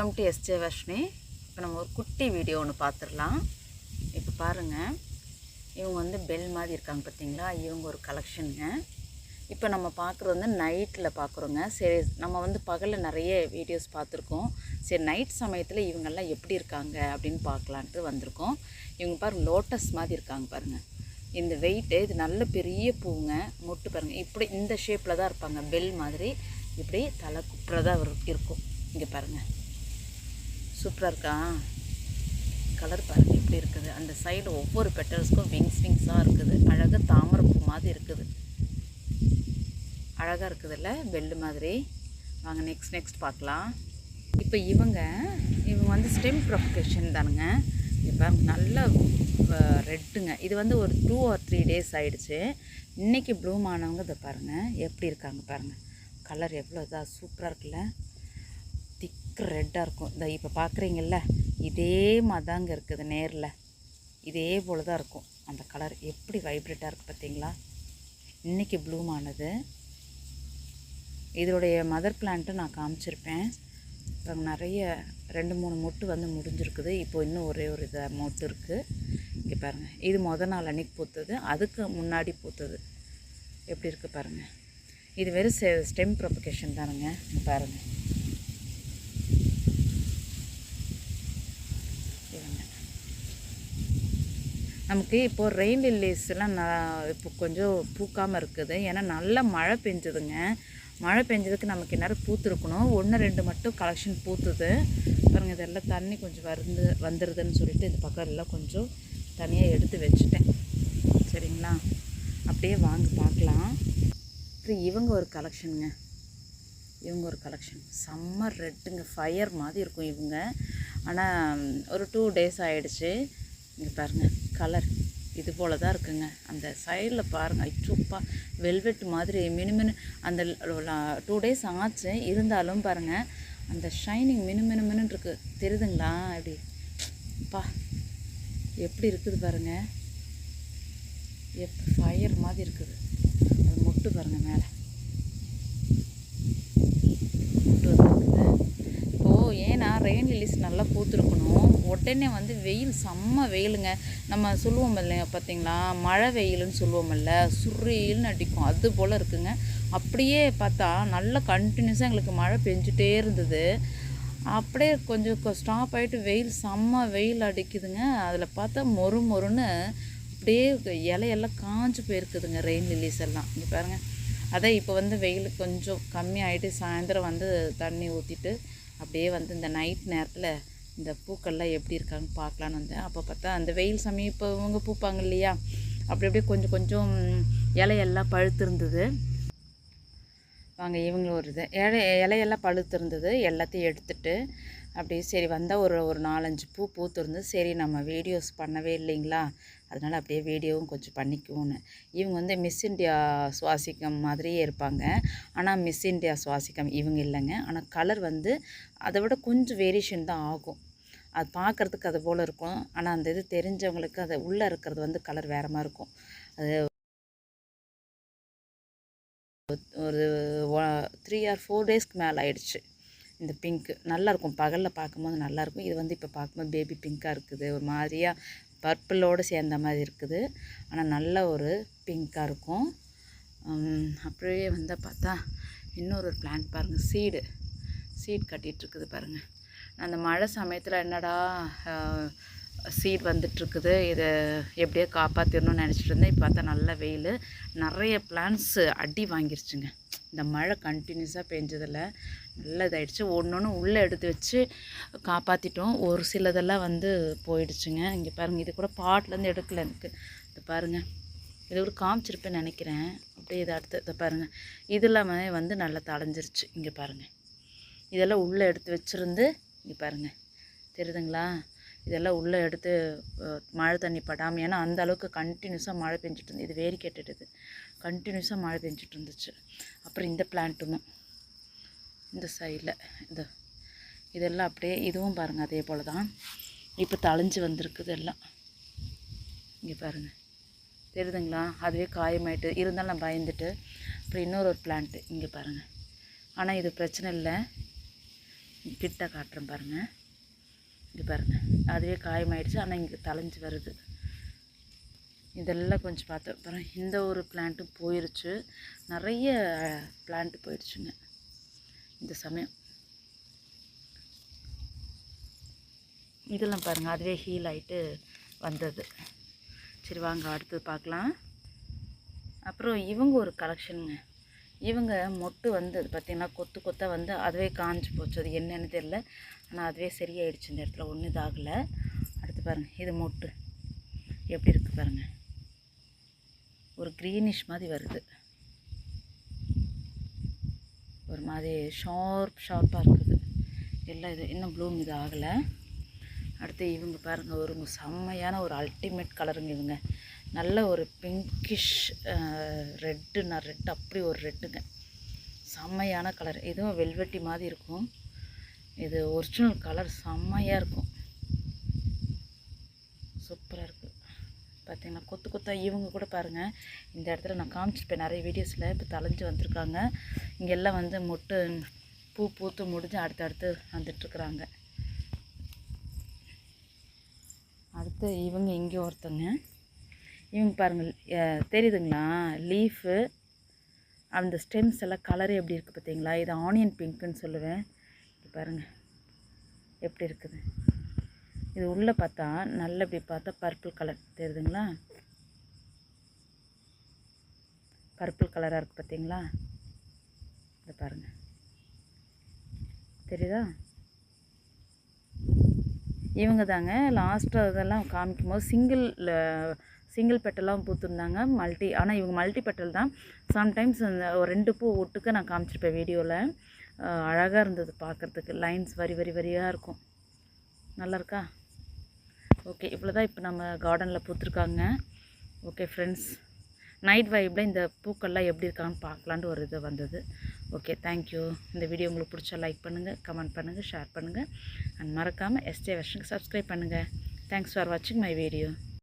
Welcome to SJ Varshini இப்போ நம்ம ஒரு குட்டி வீடியோ ஒன்று பார்த்துடலாம் இப்போ பாருங்கள் இவங்க வந்து பெல் மாதிரி இருக்காங்க பார்த்தீங்களா இவங்க ஒரு கலெக்ஷனுங்க இப்போ நம்ம பார்க்குறது வந்து நைட்டில் பார்க்குறோங்க சரி நம்ம வந்து பகலில் நிறைய வீடியோஸ் பார்த்துருக்கோம் சரி நைட் சமயத்தில் இவங்கெல்லாம் எப்படி இருக்காங்க அப்படின்னு பார்க்கலான்ட்டு வந்திருக்கோம். இவங்க பாருங்கள் லோட்டஸ் மாதிரி இருக்காங்க பாருங்கள் இந்த வெயிட்டு இது நல்ல பெரிய பூங்க. மொட்டு பாருங்கள் இப்படி இந்த ஷேப்பில் தான் இருப்பாங்க. பெல் மாதிரி இப்படி தலை குப்புறதாக இருக்கும். இங்கே பாருங்கள் சூப்பராக இருக்கா கலர் பாருங்கள் இப்படி இருக்குது. அந்த சைடு ஒவ்வொரு பெட்டல்ஸ்க்கும் விங்ஸ் விங்ஸாக இருக்குது. அழகாக தாமரைப்பூ மாதிரி இருக்குது. அழகாக இருக்குதுல்ல பெல்லு மாதிரி. வாங்க நெக்ஸ்ட் நெக்ஸ்ட் பார்க்கலாம். இப்போ இவங்க இவங்க வந்து ஸ்டெம் ப்ரொஃபகேஷன் தானுங்க. இப்போ நல்லா ரெட்டுங்க இது வந்து ஒரு டூ ஆர் த்ரீ டேஸ் ஆகிடுச்சு இன்றைக்கி ப்ளூம் ஆனவங்க இதை பாருங்கள் எப்படி இருக்காங்க பாருங்கள் கலர் எவ்வளோ இதாக சூப்பராக இருக்குல்ல. திக் ரெட்டாக இருக்கும். இந்த இப்போ பார்க்குறீங்கள்ல இதே மாதிரி தாங்க இருக்குது நேரில். இதே போல் தான் இருக்கும். அந்த கலர் எப்படி வைப்ரேட்டாக இருக்குது பார்த்தீங்களா இன்றைக்கி ப்ளூம் ஆனது இதோடைய மதர் பிளான்ட்டு நான் காமிச்சிருப்பேன். இப்போ நிறைய ரெண்டு மூணு மொட்டு வந்து முடிஞ்சிருக்குது. இப்போ இன்னும் ஒரே ஒரு இதாக மொட்டு இருக்குது இங்கே பாருங்கள் இது மொதல் நாள் அன்னைக்கு பூத்தது. அதுக்கு முன்னாடி பூத்தது. எப்படி இருக்குது பாருங்கள் இது வெறும் ஸ்டெம் ப்ரொபகேஷன் தானுங்க. பாருங்கள் இவங்க நமக்கு இப்போது ரெயின் லில்லிஸ்லாம் நான் இப்போ கொஞ்சம் பூக்காமல் இருக்குது. ஏன்னா நல்ல மழை பெஞ்சுதுங்க. மழை பெஞ்சதுக்கு நமக்கு நேரம் பூத்துருக்கணும். ஒன்று ரெண்டு மட்டும் கலெக்ஷன் பூத்துது. பாருங்கள் இதெல்லாம் தண்ணி கொஞ்சம் வந்து வந்துடுதுன்னு சொல்லிட்டு இந்த பக்கம் எல்லாம் கொஞ்சம் தனியாக எடுத்து வச்சுட்டேன். சரிங்களா? அப்படியே வாங்க பார்க்கலாம். அப்புறம் இவங்க ஒரு கலெக்ஷனுங்க இவங்க ஒரு கலெக்ஷன் செம்ம ரெட்டுங்க ஃபயர் மாதிரி இருக்கும் இவங்க. ஆனால் ஒரு டூ டேஸ் ஆகிடுச்சு இங்கே பாருங்கள் கலர் இது போல தான் இருக்குங்க. அந்த சைடில் பாருங்கள் ஐச்சோப்பா வெல்வெட் மாதிரி மினுமினு அந்த டூ டேஸ் ஆச்சு. இருந்தாலும் பாருங்கள் அந்த ஷைனிங் மினு மினு இருக்கு. தெரியுதுங்களா? அப்படி. பா எப்படி இருக்குது பாருங்கள் எப் ஃபயர் மாதிரி இருக்குது. அது மொட்டு பாருங்கள் மேலே. மொட்டு ரெயின் லிலிஸ் நல்லா பூத்துருக்கணும். உடனே வந்து வெயில் செம்ம வெயிலுங்க. நம்ம சொல்லுவோம் இல்லைங்க பார்த்தீங்களா? மழை வெயிலுன்னு சொல்லுவோம்ல சுரில்னு அடிக்கும். அது போல் இருக்குங்க. அப்படியே பார்த்தா நல்லா கண்டினியூஸாக எங்களுக்கு மழை பெஞ்சிட்டே இருந்தது. அப்படியே கொஞ்சம் ஸ்டாப் ஆகிட்டு வெயில் செம்ம வெயில் அடிக்குதுங்க. அதில் பார்த்தா மொறு மொறுன்னு அப்படியே இலையெல்லாம் காஞ்சு போயிருக்குதுங்க ரெயின் லில்லிஸ் எல்லாம். இங்கே பாருங்கள் அதான் இப்போ வந்து வெயில் கொஞ்சம் கம்மியாயிட்டு சாயந்தரம் வந்து தண்ணி ஊற்றிட்டு அப்படியே வந்து இந்த நைட் நேரத்தில் இந்த பூக்கள்லாம் எப்படி இருக்காங்கன்னு பார்க்கலான்னு வந்தேன். அப்போ பார்த்தா அந்த வெயில் சமயம் இப்போ இவங்க பூப்பாங்க இல்லையா? அப்படி அப்படியே கொஞ்சம் கொஞ்சம் இலையெல்லாம் பழுத்திருந்தது. வாங்க இவங்களும் ஒரு இது. இலை இலையெல்லாம் பழுத்திருந்தது. எல்லாத்தையும் எடுத்துட்டு அப்படியே சரி வந்தால் ஒரு ஒரு நாலஞ்சு பூ பூத்திருந்து சரி நம்ம வீடியோஸ் பண்ணவே இல்லைங்களா? அதனால் அப்படியே வீடியோவும் கொஞ்சம் பண்ணிக்குவோன்னு. இவங்க வந்து மிஸ் இண்டியா சுவாசிக்கம் மாதிரியே இருப்பாங்க. ஆனால் மிஸ் இண்டியா சுவாசிக்கம் இவங்க இல்லைங்க. ஆனால் கலர் வந்து அதை விட கொஞ்சம் வேரியேஷன் தான் ஆகும். அது பார்க்குறதுக்கு அது போல் இருக்கும். ஆனால் அந்த இது தெரிஞ்சவங்களுக்கு அது உள்ளே இருக்கிறது வந்து கலர் வேறு மாதிரி இருக்கும். அது ஒரு த்ரீ ஆர் ஃபோர் டேஸ்க்கு மேலே ஆயிடுச்சு. இந்த பிங்க்கு நல்லாயிருக்கும் பகலில் பார்க்கும்போது நல்லாயிருக்கும் இது வந்து இப்போ பார்க்கும்போது பேபி பிங்க்காக இருக்குது. ஒரு மாதிரியாக பர்பிளோடு சேர்ந்த மாதிரி இருக்குது. ஆனால் நல்ல ஒரு பிங்க்காக இருக்கும். அப்படியே வந்து பார்த்தா இன்னொரு பிளான்ட் பாருங்கள் சீடு சீட் கட்டிகிட்ருக்குது பாருங்கள் அந்த மழை சமயத்தில் என்னடா சீட் வந்துட்டுருக்குது. இதை எப்படியோ காப்பாற்றிடணும்னு நினச்சிட்டு இருந்தேன். இப்போ பார்த்தா நல்ல வெயில். நிறைய பிளான்ட்ஸு அடி வாங்கிருச்சுங்க. இந்த மழை கண்டினியூஸாக பெஞ்சதில் நல்ல இதாகிடுச்சு ஒன்று ஒன்று உள்ளே எடுத்து வச்சு காப்பாற்றிட்டோம் ஒரு சிலதெல்லாம் வந்து போயிடுச்சுங்க. இங்கே பாருங்கள் இது கூட பாட்டிலேருந்து எடுக்கல எனக்கு. இது பாருங்கள் இது ஒரு காமிச்சிருப்பேன்னு நினைக்கிறேன். அப்படியே இதை அடுத்து இதை பாருங்கள் இது இல்லாமல் வந்து நல்லா தளைஞ்சிருச்சு இங்கே பாருங்கள் இதெல்லாம் உள்ளே எடுத்து வச்சுருந்து இங்கே பாருங்கள் தெரியுதுங்களா? இதெல்லாம் உள்ளே எடுத்து மழை தண்ணி படாமல் ஏன்னா அந்த அளவுக்கு கண்டினியூஸாக மழை பெஞ்சிட்டு இருந்து இது வேரி கேட்டுடுது கண்டினியூஸாக மழை பெஞ்சிட்டு இருந்துச்சு அப்புறம் இந்த பிளான்ட்டுமே இந்த சைடில் இந்த இதெல்லாம் அப்படியே இதுவும் பாருங்கள் அதே போல் தான். இப்போ தளைஞ்சு வந்திருக்குது எல்லாம். இங்கே பாருங்கள் தெரியுதுங்களா? அதுவே காயமாயிட்டு இருந்தாலும் நான் பயந்துட்டு அப்புறம் இன்னொரு ஒரு பிளான்ட்டு இங்கே பாருங்கள் ஆனால் இது பிரச்சனை இல்லை. கிட்ட காட்டுறேன் பாருங்கள் இங்கே பாருங்கள் அதுவே காயமாயிடுச்சு. ஆனால் இங்கே தலைஞ்சு வருது. இதெல்லாம் கொஞ்சம் பார்த்து அப்புறம் இந்த ஒரு பிளான்ட்டும் போயிருச்சு. நிறைய பிளான்ட் போயிடுச்சுங்க இந்த சமயம். இதெல்லாம் பாருங்கள் அதுவே ஹீல் ஆகிட்டு வந்தது. சரி வாங்க அடுத்தது பார்க்கலாம். அப்புறம் இவங்க ஒரு கலெக்ஷனுங்க இவங்க மொட்டு வந்து அது பார்த்திங்கன்னா கொத்து கொத்தாக வந்து அதுவே காஞ்சு போச்சு. அது என்னன்னு தெரில ஆனால் அதுவே சரியாயிடுச்சு இந்த இடத்துல. ஒன்றும் இதாகலை. அடுத்து பாருங்கள் இது மொட்டு. எப்படி இருக்குது பாருங்கள் ஒரு க்ரீனிஷ் மாதிரி வருது. ஒரு மாதிரி ஷார்ப் ஷார்ப்பாக இருக்குது. எல்லாம் இது இன்னும் ப்ளூம் இது ஆகலை. அடுத்து இவங்க பாருங்கள் ஒரு செம்மையான ஒரு அல்டிமேட் கலருங்க இவங்க. நல்ல ஒரு பிங்கிஷ் ரெட்டு நான் ரெட் அப்படி ஒரு ரெட்டுங்க செம்மையான கலர் இதுவும் வெல்வெட்டி மாதிரி இருக்கும். இது ஒரிஜினல் கலர் செம்மையாக இருக்கும். சூப்பராக இருக்குது பார்த்திங்கன்னா கொத்து கொத்தா இவங்க கூட பாருங்கள் இந்த இடத்துல நான் காமிச்சிருப்பேன் நிறைய வீடியோஸில் இப்போ தலைஞ்சு வந்திருக்காங்க. இங்கே எல்லாம் வந்து மொட்டு பூ பூத்து முடிஞ்சு அடுத்தடுத்து வந்துட்டுருக்குறாங்க அடுத்து இவங்க இங்கே ஒருத்தங்க. இவங்க பாருங்கள் தெரியுதுங்களா? லீஃபு அந்த ஸ்டெம்ஸ் எல்லாம் கலர் எப்படி இருக்குது பார்த்தீங்களா? இது ஆனியன் பிங்க்குன்னு சொல்லுவேன். பாருங்கள் எப்படி இருக்குது? இது உள்ளே பார்த்தா நல்ல இப்படி பார்த்தா பர்பிள் கலர் தெரியுதுங்களா? பர்பிள் கலராக இருக்குது பார்த்தீங்களா? இதை பாருங்கள் தெரியுதா? இவங்க தாங்க லாஸ்ட்டாக இதெல்லாம் காமிக்கும் போது சிங்கிள் சிங்கிள் பெட்டெல்லாம் பூத்துருந்தாங்க மல்டி ஆனால் இவங்க மல்டி பெட்டல் தான். சம்டைம்ஸ் ஒரு ரெண்டு பூ ஒட்டுக்க நான் காமிச்சிருப்பேன் வீடியோவில் அழகாக இருந்தது பார்க்குறதுக்கு லைன்ஸ் வரி வரி வரியாக இருக்கும். நல்லா இருக்கா? ஓகே இவ்வளோ தான் இப்போ நம்ம கார்டனில் பூத்துருக்காங்க. ஓகே ஃப்ரெண்ட்ஸ் நைட் வைப்பில் இந்த பூக்கள்லாம் எப்படி இருக்கான்னு பார்க்கலான்ட்டு ஒரு இது வந்தது. ஓகே தேங்க்யூ இந்த வீடியோ உங்களுக்கு பிடிச்சா லைக் பண்ணுங்கள் கமெண்ட் பண்ணுங்கள் ஷேர் பண்ணுங்கள் அண்ட் மறக்காமல் எஸ்டே வெர்ஷனுக்கு சப்ஸ்கிரைப் பண்ணுங்கள் தேங்க்ஸ் ஃபார் வாட்சிங் மை வீடியோ